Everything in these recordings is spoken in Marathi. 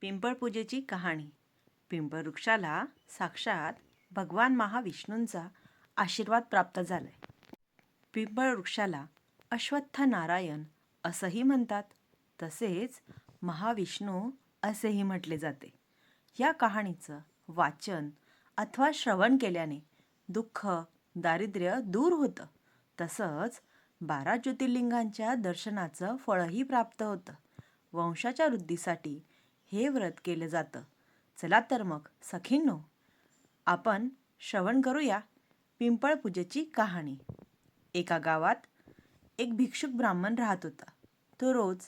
पिंपळपूजेची कहाणी. पिंपळ वृक्षाला साक्षात भगवान महाविष्णूंचा आशीर्वाद प्राप्त झालाय. पिंपळवृक्षाला अश्वत्थ नारायण असंही म्हणतात तसेच महाविष्णू असेही म्हटले जाते. या कहाणीचं वाचन अथवा श्रवण केल्याने दुःख दारिद्र्य दूर होतं. तसंच बारा ज्योतिर्लिंगांच्या दर्शनाचं फळही प्राप्त होतं. वंशाच्या वृद्धीसाठी हे व्रत केलं जातं. चला तर मग सखींनो आपण श्रवण करूया पिंपळ पूजेची कहाणी. एका गावात एक भिक्षुक ब्राह्मण राहत होता. तो रोज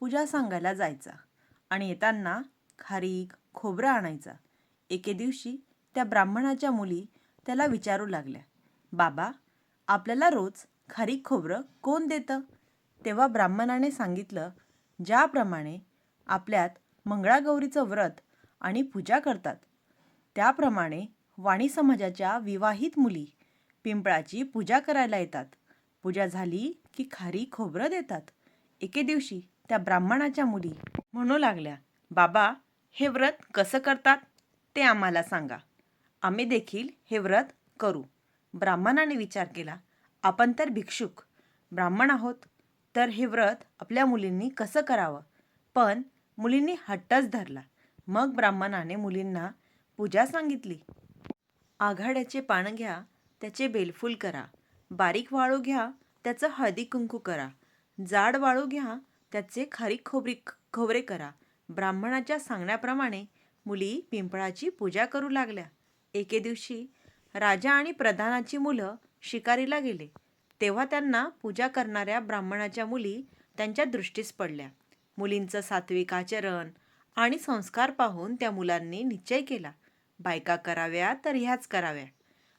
पूजा सांगायला जायचा आणि येताना खारीक खोबरं आणायचा. एके दिवशी त्या ब्राह्मणाच्या मुली त्याला विचारू लागल्या बाबा आपल्याला रोज खारीक खोबरं कोण देतं? तेव्हा ब्राह्मणाने सांगितलं ज्याप्रमाणे आपल्यात मंगळागौरीचं व्रत आणि पूजा करतात. त्याप्रमाणे वाणी समाजाच्या विवाहित मुली पिंपळाची पूजा करायला येतात. पूजा झाली की खारी खोबरं देतात. एके दिवशी त्या ब्राह्मणाच्या मुली म्हणू लागल्या बाबा हे व्रत कसं करतात ते आम्हाला सांगा. आम्ही देखील हे व्रत करू. ब्राह्मणाने विचार केला आपण तर भिक्षुक ब्राह्मण आहोत. तर हे व्रत आपल्या मुलींनी कसं करावं? पण मुलींनी हट्टच धरला. मग ब्राह्मणाने मुलींना पूजा सांगितली. आघाड्याचे पान घ्या त्याचे बेलफूल करा. बारीक वाळू घ्या त्याचं हळदी कुंकू करा. जाड वाळू घ्या त्याचे खारीक खोबरी खोबरे करा. ब्राह्मणाच्या सांगण्याप्रमाणे मुली पिंपळाची पूजा करू लागल्या. एके दिवशी राजा आणि प्रधानाची मुलं शिकारीला गेले. तेव्हा त्यांना पूजा करणाऱ्या ब्राह्मणाच्या मुली त्यांच्या दृष्टीस पडल्या. मुलींचं सात्विक आचरण आणि संस्कार पाहून त्या मुलांनी निश्चय केला. बायका कराव्या तर ह्याच कराव्या.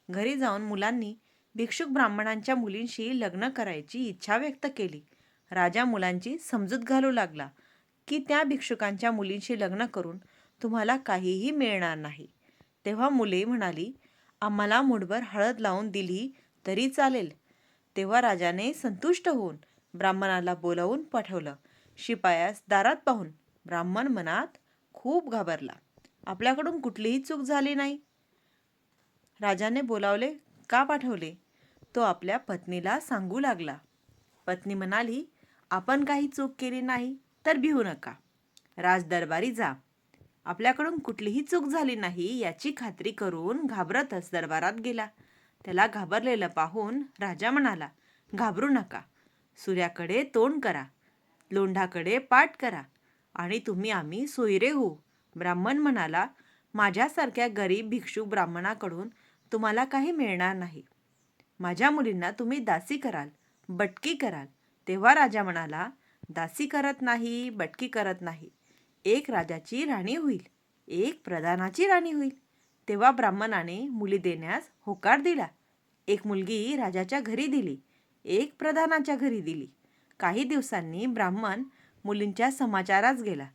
घरी जाऊन मुलांनी भिक्षुक ब्राह्मणांच्या मुलींशी लग्न करायची इच्छा व्यक्त केली. राजा मुलांची समजूत घालू लागला की त्या भिक्षुकांच्या मुलींशी लग्न करून तुम्हाला काहीही मिळणार नाही. तेव्हा मुले म्हणाली आम्हाला मुठभर हळद लावून दिली तरी चालेल. तेव्हा राजाने संतुष्ट होऊन ब्राह्मणाला बोलावून पाठवलं. शिपायास दारात पाहून ब्राह्मण मनात खूप घाबरला. आपल्याकडून कुठलीही चूक झाली नाही. राजाने बोलावले का पाठवले? तो आपल्या पत्नीला सांगू लागला. पत्नी म्हणाली आपण काही चूक केली नाही तर भिवू नका. राजदरबारी जा. आपल्याकडून कुठलीही चूक झाली नाही याची खात्री करून घाबरतच दरबारात गेला. त्याला घाबरलेलं पाहून राजा म्हणाला घाबरू नका. सूर्याकडे तोंड करा. लोंढाकडे पाठ करा आणि तुम्ही आम्ही सोयरे होऊ. ब्राह्मण म्हणाला माझ्यासारख्या गरीब भिक्षू ब्राह्मणाकडून तुम्हाला काही मिळणार नाही. माझ्या मुलींना तुम्ही दासी कराल बटकी कराल. तेव्हा राजा म्हणाला दासी करत नाही बटकी करत नाही. एक राजाची राणी होईल एक प्रधानाची राणी होईल. तेव्हा ब्राह्मणाने मुली देण्यास होकार दिला. एक मुलगी राजाच्या घरी दिली एक प्रधानाच्या घरी दिली. काही दिवसांनी ब्राह्मण मुलींच्या समाचारास गेला.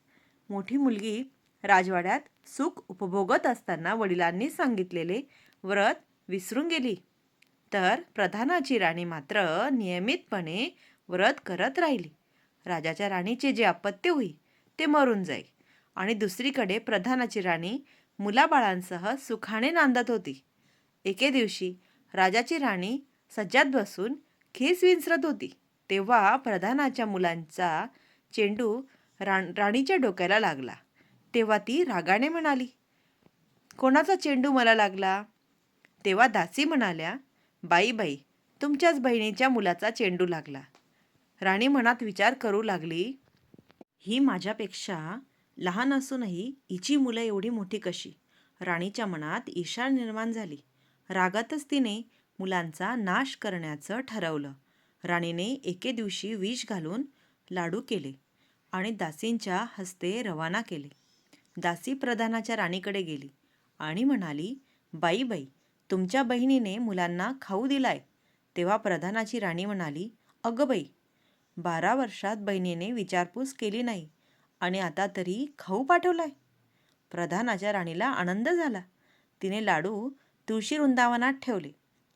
मोठी मुलगी राजवाड्यात सुख उपभोगत असताना वडिलांनी सांगितलेले व्रत विसरून गेली. तर प्रधानाची राणी मात्र नियमितपणे व्रत करत राहिली. राजाच्या राणीचे जे अपत्य होई ते मरून जाई आणि दुसरीकडे प्रधानाची राणी मुलाबाळांसह सुखाने नांदत होती. एके दिवशी राजाची राणी सज्जात बसून खीस विंचरत होती. तेव्हा प्रधानाच्या मुलांचा चेंडू राण राणीच्या डोक्याला लागला. तेव्हा ती रागाने म्हणाली कोणाचा चेंडू मला लागला? तेव्हा दासी म्हणाल्या बाई बाई तुमच्याच बहिणीच्या मुलाचा चेंडू लागला. राणी मनात विचार करू लागली ही माझ्यापेक्षा लहान असूनही हिची मुलं एवढी मोठी कशी? राणीच्या मनात ईर्षा निर्माण झाली. रागातच तिने मुलांचा नाश करण्याचं ठरवलं. राणीने एके दिवशी विष घालून लाडू केले आणि दासींच्या हस्ते रवाना केले. दासी प्रधानाच्या राणीकडे गेली आणि म्हणाली बाई बाई तुमच्या बहिणीने मुलांना खाऊ दिलाय. तेव्हा प्रधानाची राणी म्हणाली अगं बाई बारा वर्षात बहिणीने विचारपूस केली नाही आणि आता तरी खाऊ पाठवलाय. प्रधानाच्या राणीला आनंद झाला. तिने लाडू तुळशी वृंदावनात ठेवले.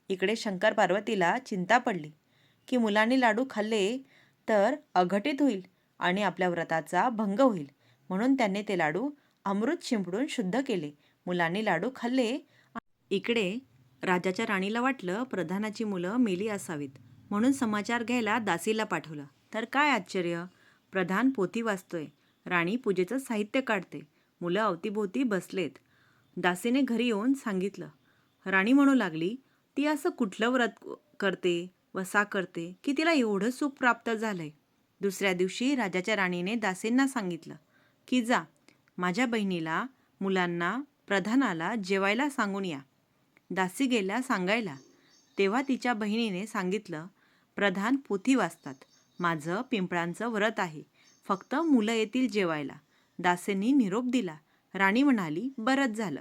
इकडे शंकर पार्वतीला चिंता पडली. की मुलांनी लाडू खाल्ले तर अघटित होईल आणि आपल्या व्रताचा भंग होईल. म्हणून त्यांनी ते लाडू अमृत शिंपडून शुद्ध केले. मुलांनी लाडू खाल्ले. इकडे राजाच्या राणीला वाटलं प्रधानाची मुलं मेली असावीत. म्हणून समाचार घ्यायला दासीला पाठवलं. तर काय आश्चर्य? प्रधान पोथी वाचतोय. राणी पूजेचं साहित्य काढते. मुलं अवतीभोवती बसलेत. दासीने घरी येऊन सांगितलं. राणी म्हणू लागली ती असं कुठलं व्रत करते? वसा करते की तिला एवढं सुख प्राप्त झालंय. दुसऱ्या दिवशी राजाच्या राणीने दासींना सांगितलं की जा माझ्या बहिणीला मुलांना प्रधानाला जेवायला सांगून या. दासी गेल्या सांगायला. तेव्हा तिच्या बहिणीने सांगितलं प्रधान पोथी वाचतात. माझं पिंपळांचं व्रत आहे. फक्त मुलं येतील जेवायला. दासींनी निरोप दिला. राणी म्हणाली बरंच झालं.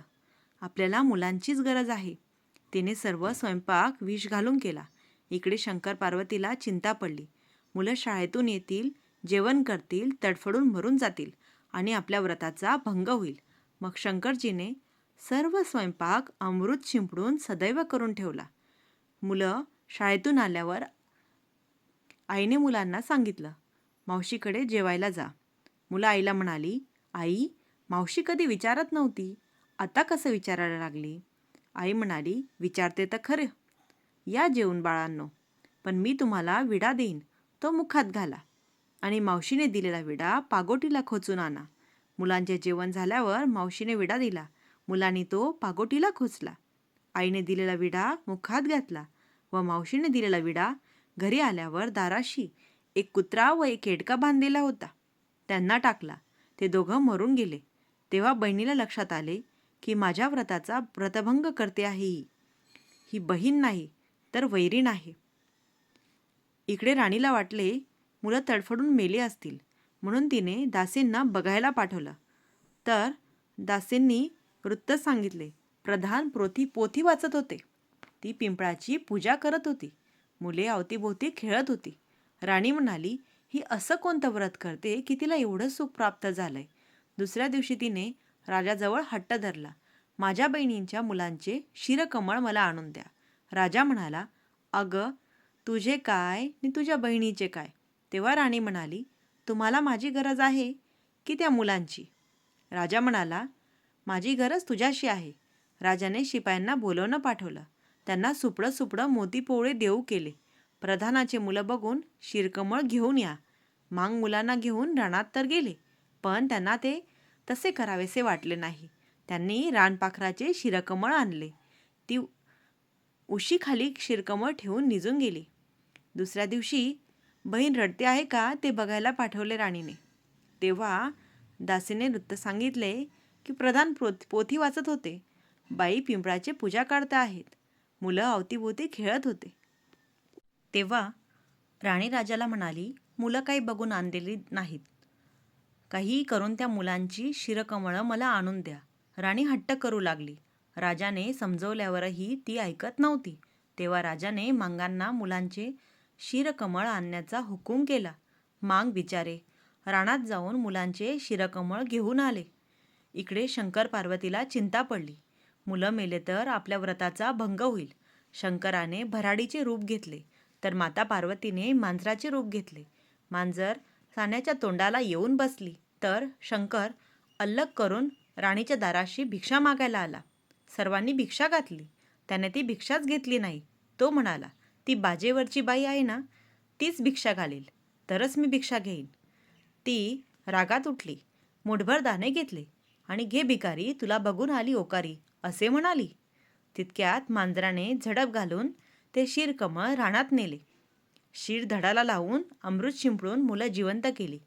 आपल्याला मुलांचीच गरज आहे. तिने सर्व स्वयंपाक विष घालून केला. इकडे शंकर पार्वतीला चिंता पडली. मुलं शाळेतून येतील जेवण करतील तडफडून मरून जातील आणि आपल्या व्रताचा भंग होईल. मग शंकरजीने सर्व स्वयंपाक अमृत शिंपडून सदैव करून ठेवला. मुलं शाळेतून आल्यावर आईने मुलांना सांगितलं मावशीकडे जेवायला जा. मुलं आईला म्हणाली आई मावशी कधी विचारत नव्हती? आता कसं विचारायला लागली? आई म्हणाली विचारते तर खरं. या जेवून बाळांनो. पण मी तुम्हाला विडा देईन. तो मुखात घाला. आणि मावशीने दिलेला विडा पागोटीला खोचून आणा. मुलांचे जेवण झाल्यावर मावशीने विडा दिला. मुलांनी तो पागोटीला खोचला. आईने दिलेला विडा मुखात घातला व मावशीने दिलेला विडा घरी आल्यावर दाराशी एक कुत्रा व एक हेडका बांधलेला होता. त्यांना टाकला. ते दोघं मरून गेले. तेव्हा बहिणीला लक्षात आले की माझ्या व्रताचा व्रतभंग करते आहे ही. ही बहीण नाही. तर वैरीण आहे इकडे राणीला वाटले मुलं तडफडून मेली असतील. म्हणून तिने दासींना बघायला पाठवलं. तर दासींनी वृत्त सांगितले. प्रधान पोथी पोथी वाचत होते. ती पिंपळाची पूजा करत होती. मुले अवतीभोवती खेळत होती. राणी म्हणाली ही असं कोणतं व्रत करते की तिला एवढं सुख प्राप्त झालंय? दुसऱ्या दिवशी तिने राजाजवळ हट्ट धरला. माझ्या बहिणींच्या मुलांचे शिरकमळ मला आणून द्या. राजा म्हणाला अगं तुझे काय आणि तुझ्या बहिणीचे काय? तेव्हा राणी म्हणाली तुम्हाला माझी गरज आहे की त्या मुलांची. राजा म्हणाला माझी गरज तुझ्याशी आहे. राजाने शिपायांना बोलवणं पाठवलं. त्यांना सुपडं सुपडं मोतीपोवळे देऊ केले. प्रधानाचे मुलं बघून शिरकमळ घेऊन या. मांग मुलांना घेऊन रानात तर गेले पण त्यांना ते तसे करावेसे वाटले नाही. त्यांनी रानपाखराचे शिरकमळ आणले. ती उशीखाली शिरकमळ ठेवून निजून गेली. दुसऱ्या दिवशी बहीण रडते आहे का ते बघायला पाठवले राणीने. तेव्हा दासीने नृत्य सांगितले की प्रधान पोथ पोथी वाचत होते. बाई पिंपळाचे पूजा काढता आहेत. मुलं अवतीभोवती खेळत होते. तेव्हा राणी राजाला म्हणाली मुलं काही बघून आणलेली नाहीत. काहीही करून त्या मुलांची शिरकमळं मला आणून द्या. राणी हट्ट करू लागली. राजाने समजवल्यावरही ती ऐकत नव्हती. तेव्हा राजाने मांगांना मुलांचे शिरकमळ आणण्याचा हुकूम केला. मांग विचारे रानात जाऊन मुलांचे शिरकमळ घेऊन आले. इकडे शंकर पार्वतीला चिंता पडली. मुलं मेले तर आपल्या व्रताचा भंग होईल. शंकराने भराडीचे रूप घेतले तर माता पार्वतीने मांजराचे रूप घेतले. मांजर साण्याच्या तोंडाला येऊन बसली तर शंकर अल्लग करून राणीच्या दाराशी भिक्षा मागायला आला. सर्वांनी भिक्षा घातली. त्याने ती भिक्षाच घेतली नाही. तो म्हणाला ती बाजेवरची बाई आहे ना तीच भिक्षा घालेल. तरच मी भिक्षा घेईन. ती रागात उठली. मुठभर दाणे घेतले. आणि घे भिकारी तुला बघून आली ओकारी. असे म्हणाली. तितक्यात मांजराने झडप घालून ते शिरकमळ रानात नेले. शिर धडाला लावून अमृत शिंपडून मुलं जिवंत केली.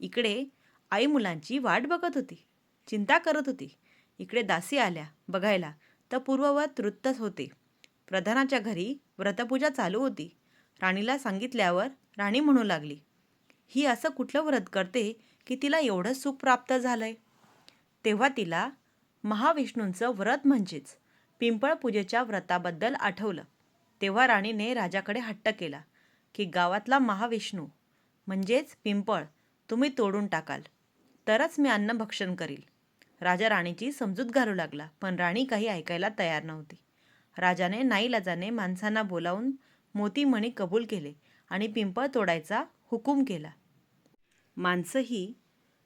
इकडे आई मुलांची वाट बघत होती. चिंता करत होती. इकडे दासी आल्या बघायला. तर पूर्ववत वृत्तच होते. प्रधानाच्या घरी व्रतपूजा चालू होती. राणीला सांगितल्यावर राणी म्हणू लागली ही असं कुठलं व्रत करते की तिला एवढं सुख प्राप्त झालंय? तेव्हा तिला महाविष्णूंचं व्रत म्हणजेच पिंपळ पूजेच्या व्रताबद्दल आठवलं. तेव्हा राणीने राजाकडे हट्ट केला की गावातला महाविष्णू म्हणजेच पिंपळ तुम्ही तोडून टाकाल. तरच मी अन्न भक्षण करील. राजा राणीची समजूत घालू लागला पण राणी काही ऐकायला तयार नव्हती. राजाने नाईलाजाने माणसांना बोलावून मोतीमणी कबूल केले आणि पिंपळ तोडायचा हुकूम केला. माणसंही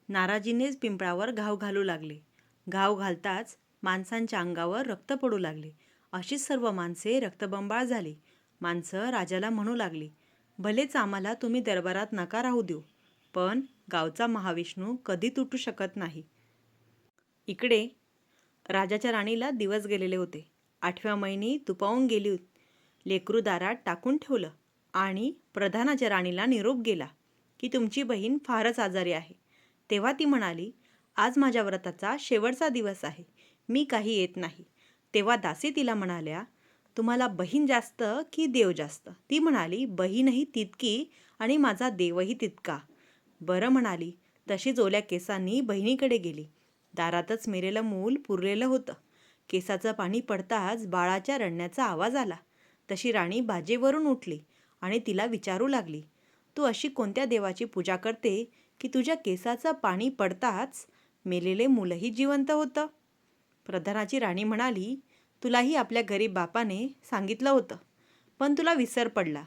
नाराजीनेच पिंपळावर घाव घालू लागले. घाव घालताच माणसांच्या अंगावर रक्त पडू लागले. अशीच सर्व माणसे रक्तबंबाळ झाली. माणसं राजाला म्हणू लागली भलेच आम्हाला तुम्ही दरबारात नका राहू देऊ पण गावचा महाविष्णू कधी तुटू शकत नाही. इकडे राजाच्या राणीला दिवस गेलेले होते. आठव्या महिनी तुपावून गेली लेकरू दारात टाकून ठेवलं आणि प्रधानाच्या राणीला निरोप गेला की तुमची बहीण फारच आजारी आहे. तेव्हा ती म्हणाली आज माझ्या व्रताचा शेवटचा दिवस आहे. मी काही येत नाही. तेव्हा दासी तिला म्हणाल्या तुम्हाला बहीण जास्त की देव जास्त? ती म्हणाली बहीणही तितकी आणि माझा देवही तितका. बरं म्हणाली तशीच ओल्या केसांनी बहिणीकडे गेली. दारातच मेलेलं मूल पुरलेलं होतं. केसाचं पाणी पडताच बाळाच्या रडण्याचा आवाज आला. तशी राणी बाजेवरून उठली आणि तिला विचारू लागली तू अशी कोणत्या देवाची पूजा करते की तुझ्या केसाचं पाणी पडताच मेलेले मुलंही जिवंत होतं प्रधानाची राणी म्हणाली तुलाही आपल्या गरीब बापाने सांगितलं होतं पण तुला विसर पडला.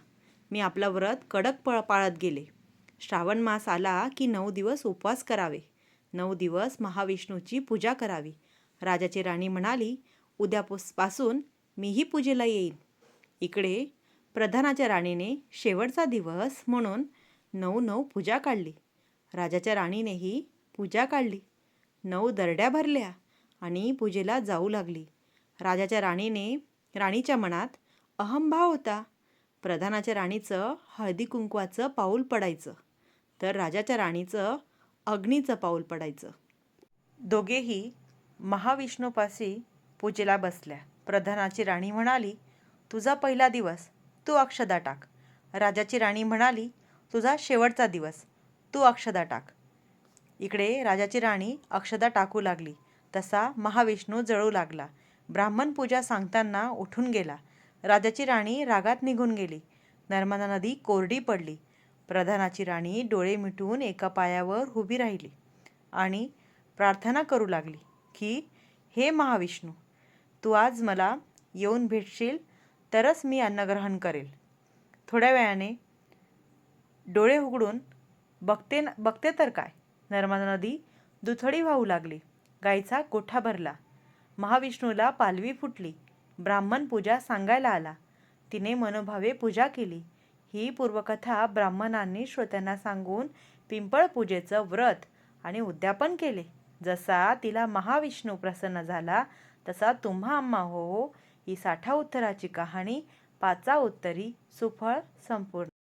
मी आपलं व्रत कडक पळ पाळत गेले. श्रावण मास आला की नऊ दिवस उपवास करावे. नऊ दिवस महाविष्णूची पूजा करावी. राजाची राणी म्हणाली उद्यापासून मीही पूजेला येईन. इकडे प्रधानाच्या राणीने शेवटचा दिवस म्हणून नऊ नऊ पूजा काढली. राजाच्या राणीनेही पूजा काढली. नऊ दरड्या भरल्या आणि पूजेला जाऊ लागली. राजाच्या राणीने राणीच्या मनात अहंभाव होता. प्रधानाच्या राणीचं हळदी कुंकवाचं पाऊल पडायचं. तर राजाच्या राणीचं अग्नीचं पाऊल पडायचं. दोघेही महाविष्णूपाशी पूजेला बसल्या. प्रधानाची राणी म्हणाली तुझा पहिला दिवस तू अक्षदा टाक. राजाची राणी म्हणाली तुझा शेवटचा दिवस तू अक्षदा टाक. इकडे राजाची राणी अक्षदा टाकू लागली. तसा महाविष्णू जळू लागला. ब्राह्मण पूजा सांगताना उठून गेला. राजाची राणी रागात निघून गेली. नर्मदा नदी कोरडी पडली. प्रधानाची राणी डोळे मिटून एका पायावर उभी राहिली आणि प्रार्थना करू लागली की हे महाविष्णू तू आज मला येऊन भेटशील तरच मी अन्नग्रहण करेल. थोड्या वेळाने डोळे उघडून बघते बघते तर काय? नर्मदा नदी दुथडी वाहू लागली गायचा कोठा भरला महाविष्णूला पालवी फुटली ब्राह्मण पूजा सांगायला आला तिने मनोभावे पूजा केली ही पूर्वकथा ब्राह्मणांनी श्रोत्यांना सांगून पिंपळ पूजेचं व्रत आणि उद्यापन केले. जसा तिला महाविष्णू प्रसन्न झाला तसा तुम्हा अम्मा हो ही साठा उत्तराची कहाणी पाचा उत्तरी सुफळ संपूर्ण.